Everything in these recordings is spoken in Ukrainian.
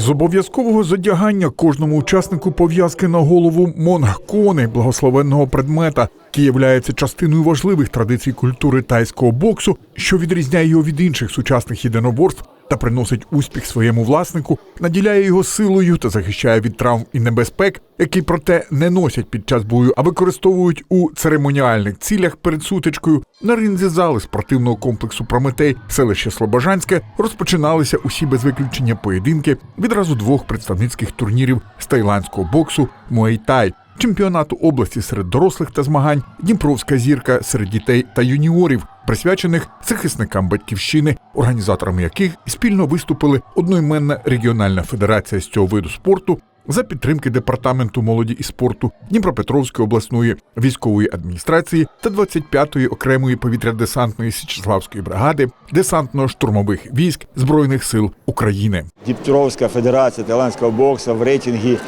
З обов'язкового задягання кожному учаснику пов'язки на голову монгкони, благословенного предмета, який являється частиною важливих традицій культури тайського боксу, що відрізняє його від інших сучасних єдиноборств та приносить успіх своєму власнику, наділяє його силою та захищає від травм і небезпек, які проте не носять під час бою, а використовують у церемоніальних цілях перед сутичкою. На ринзі зали спортивного комплексу Прометей, селище Слобожанське, розпочиналися усі без виключення поєдинки відразу двох представницьких турнірів з тайландського боксу Муейтай, чемпіонату області серед дорослих та змагань, Дніпровська зірка серед дітей та юніорів, присвячених захисникам батьківщини, організаторами яких спільно виступили одноіменна регіональна федерація з цього виду спорту. За підтримки департаменту молоді і спорту Дніпропетровської обласної військової адміністрації та 25-ї окремої повітря-десантної Січеславської бригади десантно-штурмових військ Збройних сил України. Дніпровська федерація тайландського боксу в рейтингі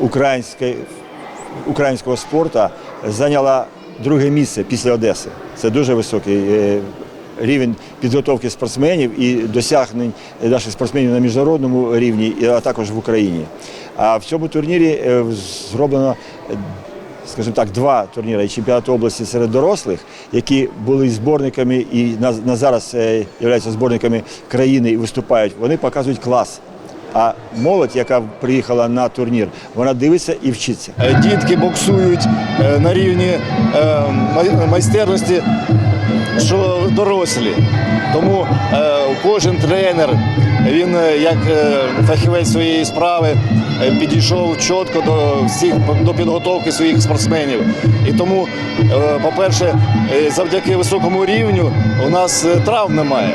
української, українського спорту зайняла друге місце після Одеси. Це дуже високий е, рівень підготовки спортсменів і досягнень наших спортсменів на міжнародному рівні, а також в Україні. А в цьому турнірі е, зроблено. Скажімо так, два турніри і чемпіонат області серед дорослих, які були зборниками і на, на зараз е, являються зборниками країни і виступають. Вони показують клас. А молодь, яка приїхала на турнір, вона дивиться і вчиться. Е, Дітки боксують е, на рівні е, майстерності, що дорослі. Тому кожен тренер, він як фахівець своєї справи підійшов чітко до всіх до підготовки своїх спортсменів. І тому, по-перше, завдяки високому рівню у нас травм немає.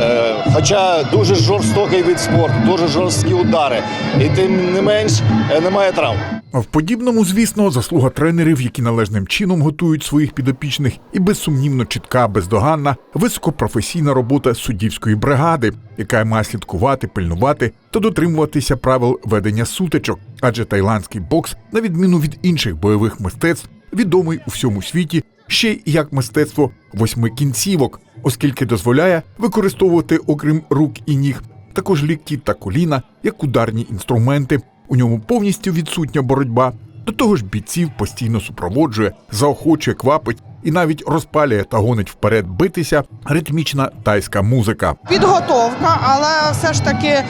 Е, Хоча дуже жорстокий вид спорту, дуже жорсткі удари. І тим не менш е, немає травм. В подібному, звісно, заслуга тренерів, які належним чином готують своїх підопічних, і безсумнівно чітка, бездоганна, високопрофесійна робота суддівської бригади, яка має слідкувати, пильнувати та дотримуватися правил ведення сутичок. Адже тайландський бокс, на відміну від інших бойових мистецтв, відомий у всьому світі ще й як мистецтво восьми кінцівок, оскільки дозволяє використовувати, окрім рук і ніг, також лікті та коліна як ударні інструменти. У ньому повністю відсутня боротьба. До того ж, бійців постійно супроводжує, заохочує, квапить і навіть розпалює та гонить вперед битися ритмічна тайська музика. Підготовка, але все ж таки е,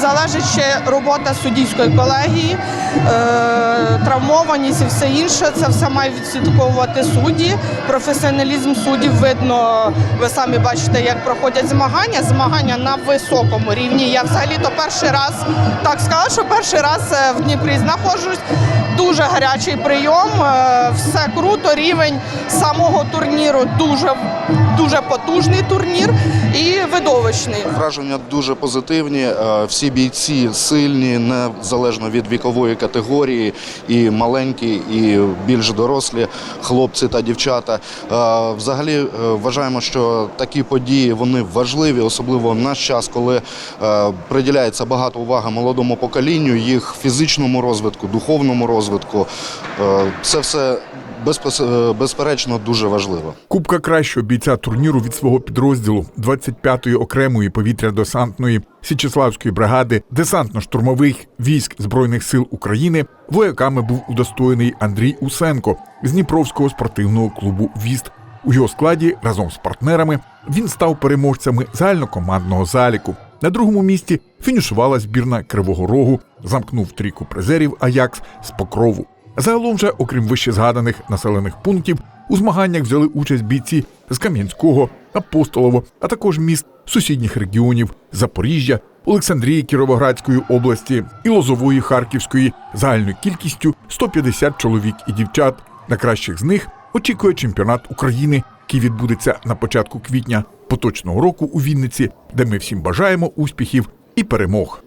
залежить ще робота суддівської колегії, е, травмованість і все інше. Це все мають відслідковувати судді. Професіоналізм суддів видно. Ви самі бачите, як проходять змагання. Змагання на високому рівні. Я взагалі то перший раз так сказала, що перший раз е, в Дніпрі знаходжусь. Дуже гарячий прийом, е, все круто. Рівень самого турніру дуже дуже потужний турнір і видовищний. Враження дуже позитивні. Е, Всі бійці сильні, незалежно від вікової категорії, і маленькі, і більш дорослі хлопці та дівчата. Е, Взагалі е, вважаємо, що такі події вони важливі, особливо в наш час, коли приділяється багато уваги молодому поколінню, їх фізичному розвитку, духовному розвитку. Це все безперечно дуже важливо. Кубка кращого бійця турніру від свого підрозділу 25-ї окремої повітря-десантної Січеславської бригади десантно-штурмових військ Збройних сил України вояками був удостоєний Андрій Усенко з Дніпровського спортивного клубу Віст. У його складі разом з партнерами він став переможцями загальнокомандного заліку. На другому місці фінішувала збірна Кривого Рогу, замкнув трійку призерів Аякс з Покрову. Загалом же, окрім вище згаданих населених пунктів, у змаганнях взяли участь бійці з Кам'янського, Апостолово, а також міст сусідніх регіонів Запоріжжя, Олександрії Кіровоградської області і Лозової Харківської загальною кількістю 150 чоловік і дівчат. На кращих з них очікує чемпіонат України, який відбудеться на початку квітня поточного року у Вінниці, де ми всім бажаємо успіхів і перемог.